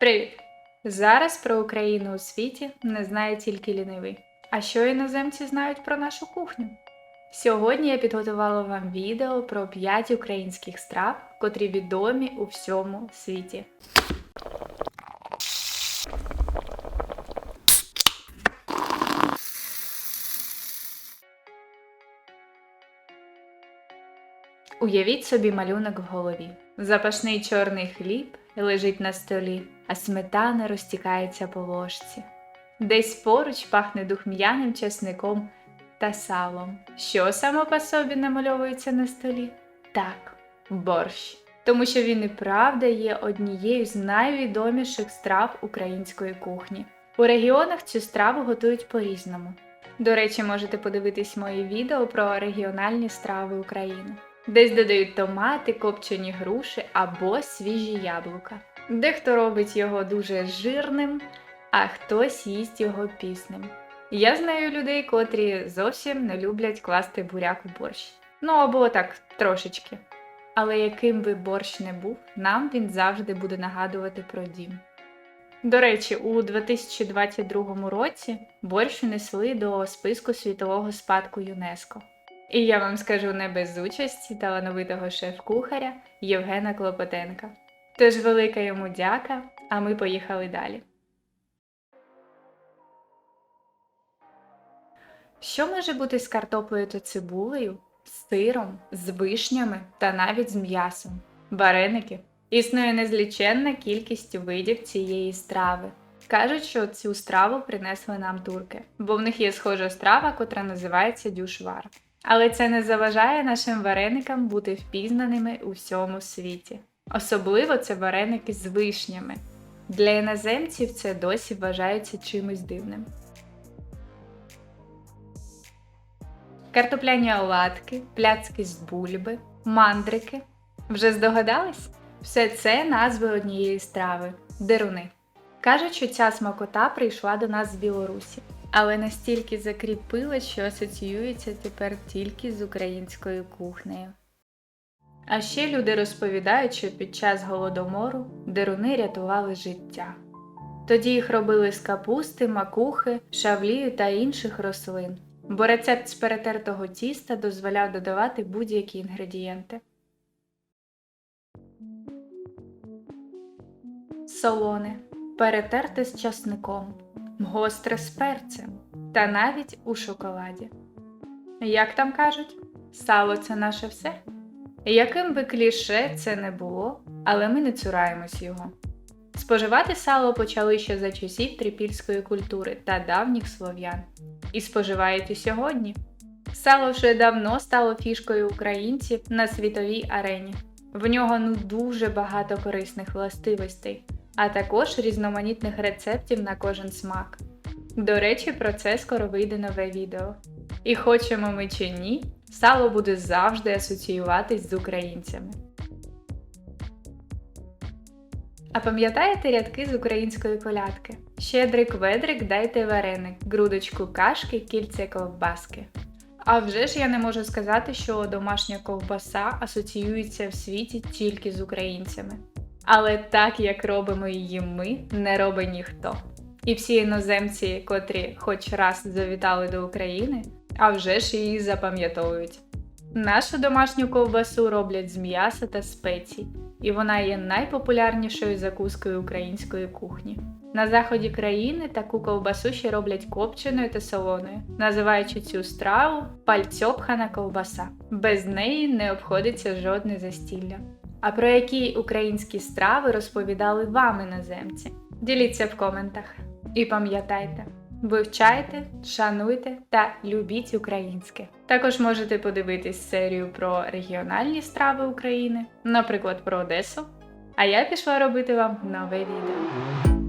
Привіт! Зараз про Україну у світі не знає тільки лінивий. А що іноземці знають про нашу кухню? Сьогодні я підготувала вам відео про 5 українських страв, котрі відомі у всьому світі. Уявіть собі малюнок в голові. Запашний чорний хліб лежить на столі, а сметана розтікається по ложці. Десь поруч пахне духм'яним чесником та салом. Що само по собі намальовується на столі? Так, борщ. Тому що він і правда є однією з найвідоміших страв української кухні. У регіонах цю страву готують по-різному. До речі, можете подивитись мої відео про регіональні страви України. Десь додають томати, копчені груші або свіжі яблука. Дехто робить його дуже жирним, а хтось їсть його пісним. Я знаю людей, котрі зовсім не люблять класти буряк у борщ. Ну або так трошечки. Але яким би борщ не був, нам він завжди буде нагадувати про дім. До речі, у 2022 році борщ внесли до списку світового спадку ЮНЕСКО. І я вам скажу не без участі талановитого шеф-кухаря Євгена Клопотенка. Тож велика йому дяка, а ми поїхали далі. Що може бути з картоплею та цибулею, з сиром, з вишнями та навіть з м'ясом? Вареники. Існує незліченна кількість видів цієї страви. Кажуть, що цю страву принесли нам турки, бо в них є схожа страва, котра називається дюшвар. Але це не заважає нашим вареникам бути впізнаними у всьому світі. Особливо це вареники з вишнями. Для іноземців це досі вважається чимось дивним. Картопляні оладки, пляцки з бульби, мандрики. Вже здогадались? Все це назви однієї страви деруни. Кажуть, що ця смакота прийшла до нас з Білорусі, але настільки закріпилась, що асоціюється тепер тільки з українською кухнею. А ще люди розповідають, що під час голодомору деруни рятували життя. Тоді їх робили з капусти, макухи, шавлію та інших рослин, бо рецепт з перетертого тіста дозволяв додавати будь-які інгредієнти. Солоне, перетерте з часником, гостре з перцем та навіть у шоколаді. Як там кажуть, сало це наше все? Яким би кліше це не було, але ми не цураємось його. Споживати сало почали ще за часів трипільської культури та давніх слов'ян. І споживають і сьогодні. Сало вже давно стало фішкою українців на світовій арені. В нього ну дуже багато корисних властивостей, а також різноманітних рецептів на кожен смак. До речі, про це скоро вийде нове відео. І хочемо ми чи ні, сало буде завжди асоціюватись з українцями. А пам'ятаєте рядки з української колядки? Щедрик ведрик, дайте вареник, грудочку кашки, кільце ковбаски. А вже ж я не можу сказати, що домашня ковбаса асоціюється в світі тільки з українцями. Але так як робимо її ми, не робить ніхто. І всі іноземці, котрі хоч раз завітали до України, а вже ж її запам'ятовують. Нашу домашню ковбасу роблять з м'яса та спецій, і вона є найпопулярнішою закускою української кухні. На заході країни таку ковбасу ще роблять копченою та солоною, називаючи цю страву пальцьопхана ковбаса. Без неї не обходиться жодне застілля. А про які українські страви розповідали вам іноземці? Діліться в коментах. І пам'ятайте, вивчайте, шануйте та любіть українське. Також можете подивитись серію про регіональні страви України, наприклад, про Одесу. А я пішла робити вам нове відео.